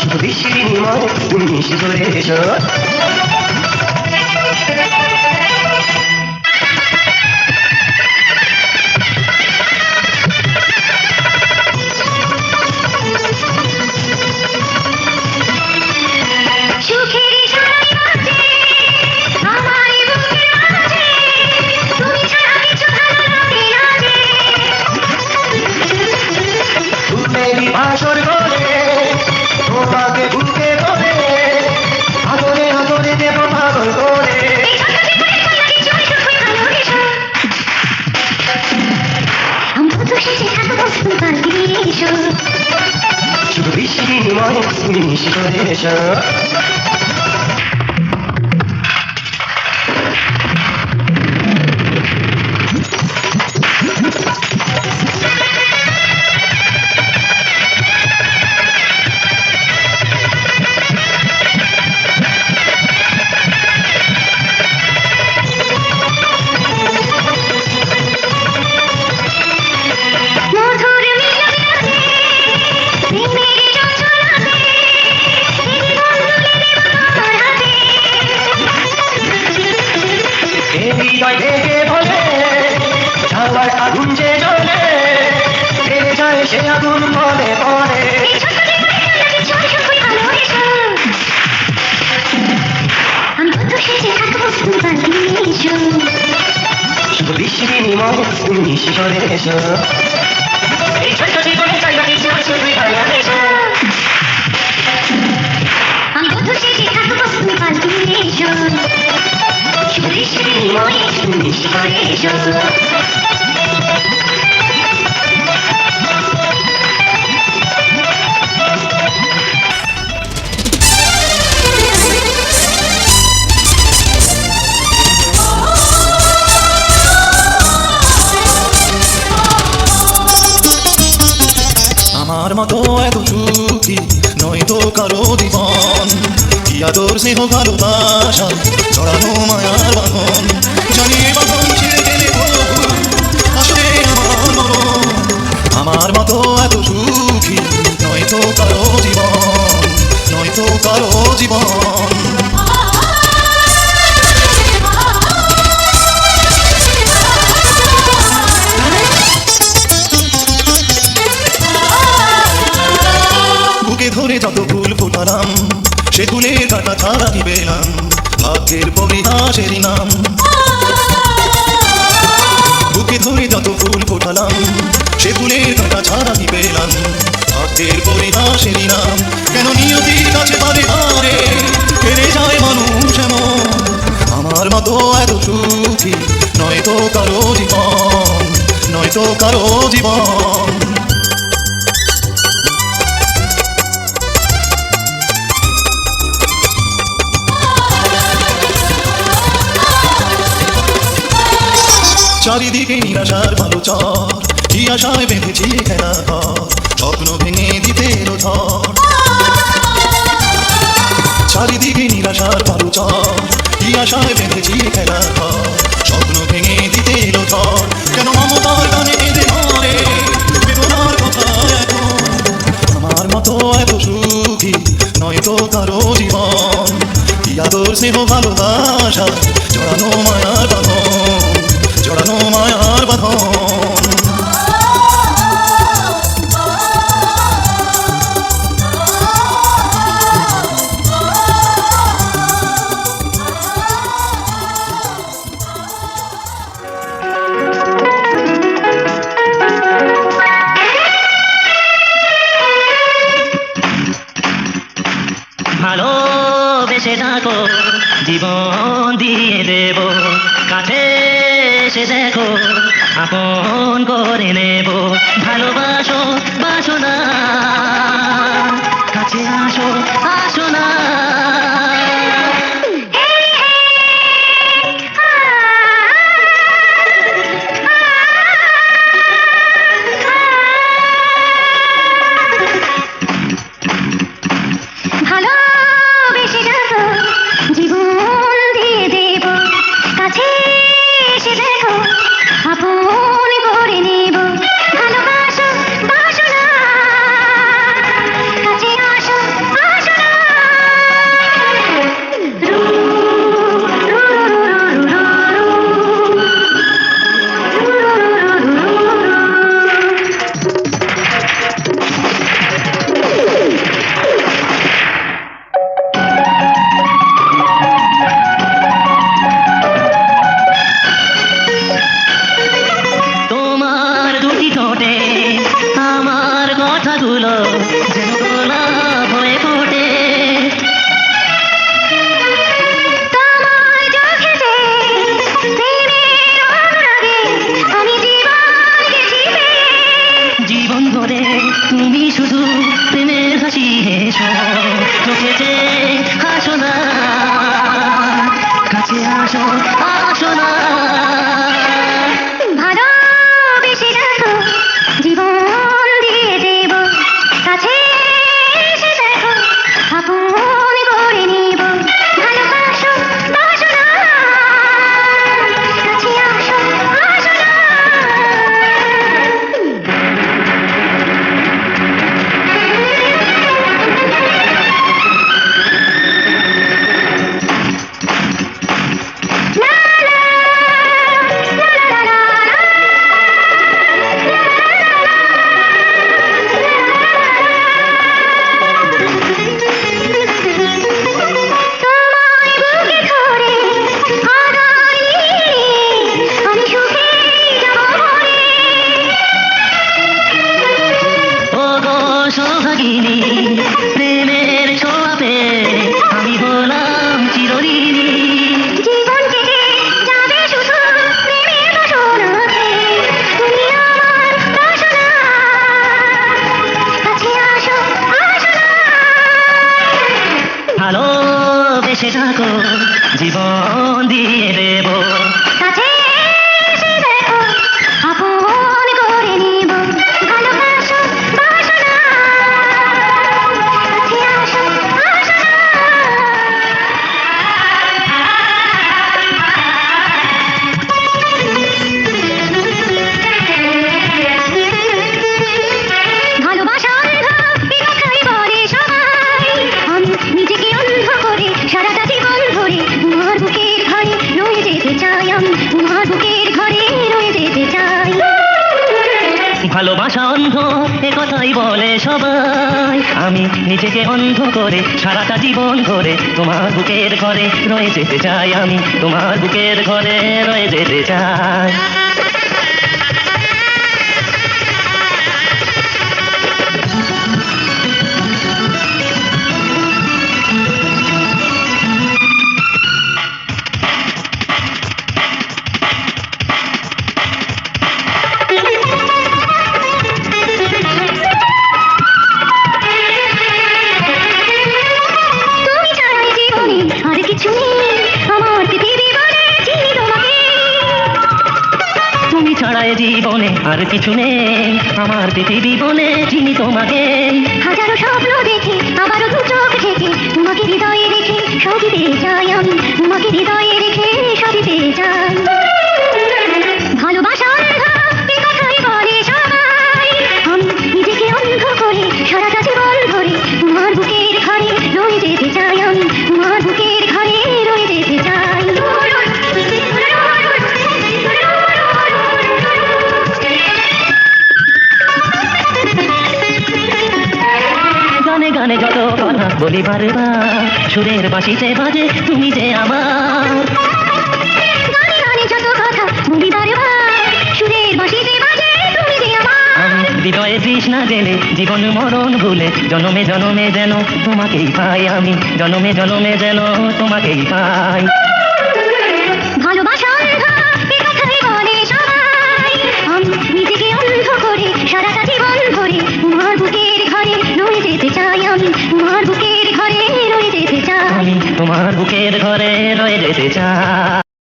শুধু বৃষ্টির বিনিময়ে তুমি করে এসো। বাসর করে তোমাকে বুকে করে আদরে আদরে দেব পাগল করে। এই ছোট্ট জীবনে জায়গাটি চল কাল দিয়ে এসো শুধু বৃষ্টির বিনিময়ে তুমি করে এসো এই ছোট্ট জীবনে জায়গাটি ছিল শুধুই ভালোবেসো আমি বধূ সেজে থাকব আমার মতো এত চুক্তি নয় তো কারও জীবন। কি আদর, স্নেহ, ভালোবাসা, ছড়ানো মায়ার বাঁধন। কাটা ছাড়া পেলাম ভাগ্যের পরিহাসেরই নাম। বুকে ধরে যত ফুল ফোটালাম, সে ফুলের কাটা ছাড়া পেলাম ভাগ্যের পরিহাসেরই নাম। কেন নিয়তির কাছে পারে হারে, হেরে যায় মানুষ আমার মতো এত সুখী, নয়তো কারও জীবন, নয়তো কারও জীবন। চারিদিকে নিরাশার ভালো চর কি আশায় বেঁধেছি খেলা ঘর, স্বপ্ন ভেঙে দিতে ঝড়। চারিদিকে নিরাশার ভালো চর কি আশায় বেঁধেছি খেলা ঘর, স্বপ্ন ভালোবেসে থাকো, জীবন দিয়ে দেব। কাছে এসে দেখো, আপন করে নেব। ভালোবাসো বাসো না কাছে আসো আসো না হ্যাঁ, আসো আসো না। জীবন দিয়ে দেব বলে সবাই, আমি নিজেকে অন্ধ করে সারাটা জীবন ধরে তোমার বুকের ঘরে রয়ে যেতে চাই। আমি তোমার বুকের ঘরে রয়ে যেতে চাই। আর কিছু নেই। আমার পৃথিবী বলে চিনি তোমাকে হাজারো স্বপ্ন দেখি, আবারও দু চোখ থেকে তোমাকে হৃদয়ে রেখে সবই পেয়ে যাই আমি। তোমাকে হৃদয়ে রেখে সবই পেয়ে যাই। গানে গানে যত কথা বলি বারবার সুরের বাঁশিতে বাজে তুমি যে আমার। হৃদয়ে তৃষ্ণা জেলে জীবন মরণ ভুলে জনমে জনমে যেন তোমাকেই পাই আমি। জনমে জনমে যেন তোমাকেই পাই। ভালোবাসা তোমার বুকের ঘরে রয়ে যেতে চাই আমি। তোমার বুকের ঘরে রয়ে যেতে চাই। তোমার বুকের ঘরে রয়ে যেতে চাই।